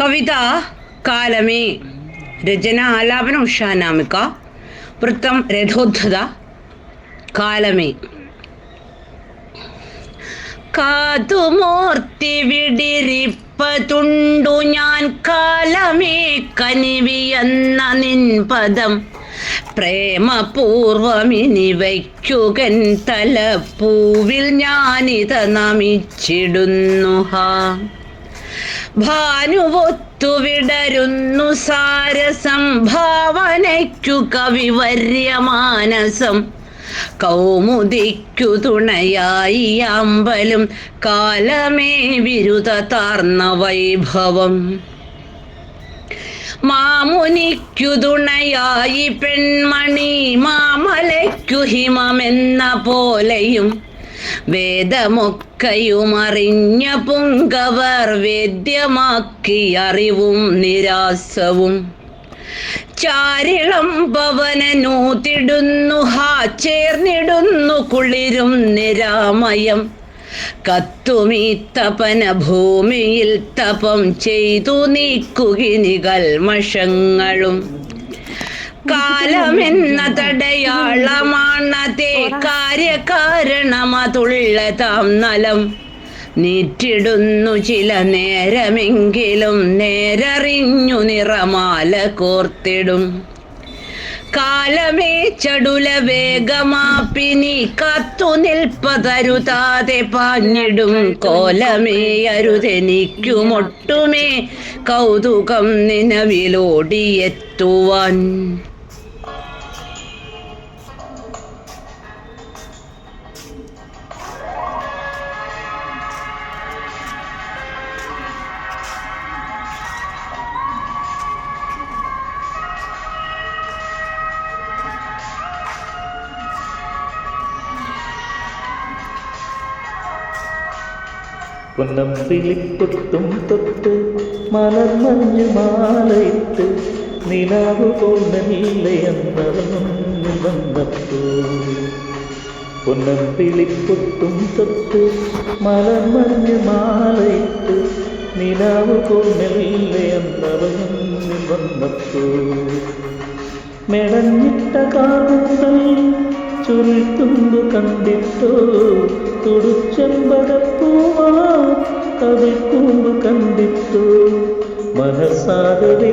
കവിത കാലമേ രചന ആലാപന ഉഷാനാമിക വൃത്തം രഥോദ്ധത കാലമേ. കാതുമോർത്തി വിടിരിപ്പതുണ്ടു ഞാൻ കാലമേ കനിവിയെന്ന നിൻ പദം. പ്രേമപൂർവമിനി വയ്ക്കുകൻ തലപ്പൂവിൽ ഞാനിത നമിച്ചിടുന്നു ഹാ. ഭാനുവൊത്തു വിടരുന്നു സാരസംഭാവനയ്ക്കു കവിവര്യമാനസം. കൗമുദിക്കു തുണയായി അമ്പലും കാലമേ വിരുത താർന്ന വൈഭവം. മാമുനിക്കു തുണയായി പെൺമണി മാമലയ്ക്കു ഹിമമെന്ന പോലെയും വേദമൊക്കെയും അറിഞ്ഞ പുങ്കവർ വേദ്യമാക്കി അറിവും നിരാസവും ചാരിളം പവനനൂത്തിടുന്നു ഹാ ചേർന്നിടുന്നു കുളിരും നിരാമയം. കത്തുമീ തപന ഭൂമിയിൽ തപം ചെയ്തു നീക്കുകിനികൾ കൽമഷങ്ങളും കാലമെന്ന തടയാളമാണതേ. കാര്യകാരണമതുള്ളതാം നലം. നീറ്റിടുന്നു ചില നേരമെങ്കിലും നേരറിഞ്ഞു നിറമാല കോർത്തിടും. കാലമേ ചടുല വേഗമാപ്പിനി കാത്തു നിൽപ്പതരുതാതെ പാഞ്ഞിടും കോലമേ അരുതെനിക്കുമൊട്ടുമേ കൗതുകം നിലവിലോടിയെത്തുവാൻ പൊന്നമ്പിളിപ്പൊട്ടും തൊട്ട് മലർമഞ്ഞ് മാലയിട്ട് നിലാവ് പോന്നല്ലയെന്നവനും വന്നപ്പോ പൊന്നമ്പിളിപ്പൊട്ടും തൊട്ട് മലർമഞ്ഞ് മാലയിട്ട് നിലാവ് പോന്നല്ലയെന്നവനും വന്നപ്പോ മെടഞ്ഞിട്ട കാലുകൾ ചുരുത്തുന്നു കണ്ടിട്ടോ തുടുച്ചെമ്പടപ്പൂവാ കവിൾക്കൂമ്പ് കണ്ടിട്ടു. മനസ്സാകവേ